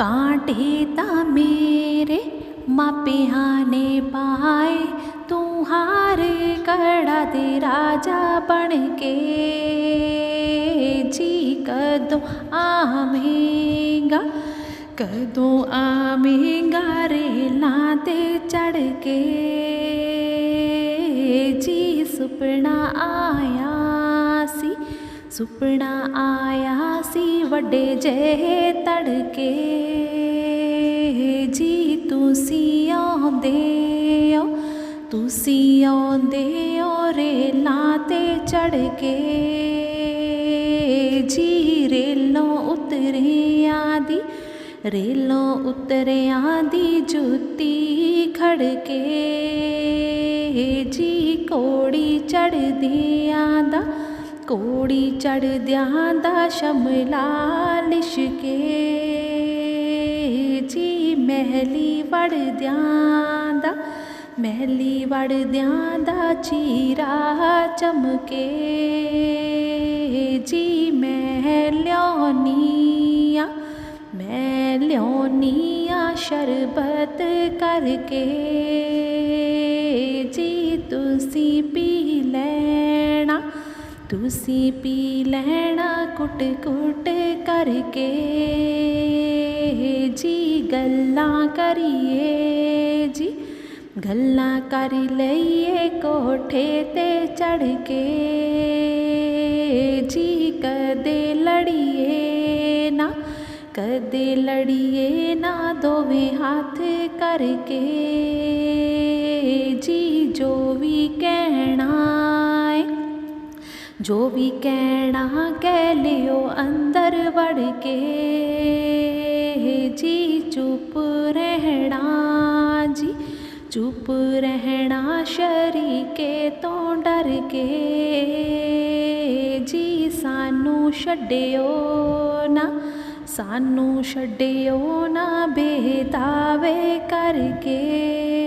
काटि त मेरे मिहा पाये तू दे राजा बन् के जी कु आमेगा कदों आमेगा रे गारी चढ़ के जी सुप्नाया ਸੁਪਨਾ ਆਇਆ ਸੀ ਵੱਡੇ ਜਿਹੇ ਤੜਕੇ। ਜੀ ਤੁਸੀਂ ਆਉਂਦੇ ਹੋ, ਤੁਸੀਂ ਆਉਂਦੇ ਹੋ ਰੇਲਾਂ ਤੇ ਚੜ ਕੇ। ਜੀ ਰੇਲੋਂ ਉਤਰਿਆਂ ਦੀ, ਰੇਲੋਂ ਉਤਰਿਆਂ ਦੀ ਜੁੱਤੀ ਖੜ ਖੜਕੇ ਜੀ ਕੋੜੀ ਚੜਦਿਆਂ ਦਾ ਕੋੜੀ ਚੜਦਿਆਂ ਦਾ ਸ਼ਮਲਾ ਲਿਸ਼ਕੇ। ਜੀ ਮਹਿਲੀ ਵੜਦਿਆਂ ਦਾ, ਮਹਿਲੀ ਵੜਦਿਆਂ ਦਾ ਚੀਰਾ ਚਮਕੇ। ਜੀ ਮੈਂ ਲਿਆਉਣੀ ਮੈਂ ਲਿਆਉਣੀ ਸ਼ਰਬਤ ਕਰਕੇ। ਤੁਸੀਂ ਪੀ ਲੈਣਾ ਕੁੱਟ ਕੁੱਟ ਕਰਕੇ। ਜੀ ਗੱਲਾਂ ਕਰੀਏ ਜੀ, ਗੱਲਾਂ ਕਰ ਲਈਏ ਕੋਠੇ ਤੇ ਚੜ ਕੇ। ਜੀ ਕਦੇ ਲੜੀਏ ਨਾ, ਕਦੇ ਲੜੀਏ ਨਾ ਦੋਵੇਂ ਹੱਥ ਕਰਕੇ। ਜੀ ਜੋ ਜੋ ਵੀ ਕਹਿਣਾ ਕਹਿ ਲਿਓ ਅੰਦਰ ਵੜ ਕੇ। ਜੀ ਚੁੱਪ ਰਹਿਣਾ ਜੀ, ਚੁੱਪ ਰਹਿਣਾ ਸ਼ਰੀਕੇ ਤੋਂ ਡਰ ਕੇ। ਜੀ ਸਾਨੂੰ ਛੱਡਿਓ ਨਾ, ਸਾਨੂੰ ਛੱਡਿਓ ਨਾ ਬੇਤਾਵੇ ਕਰਕੇ।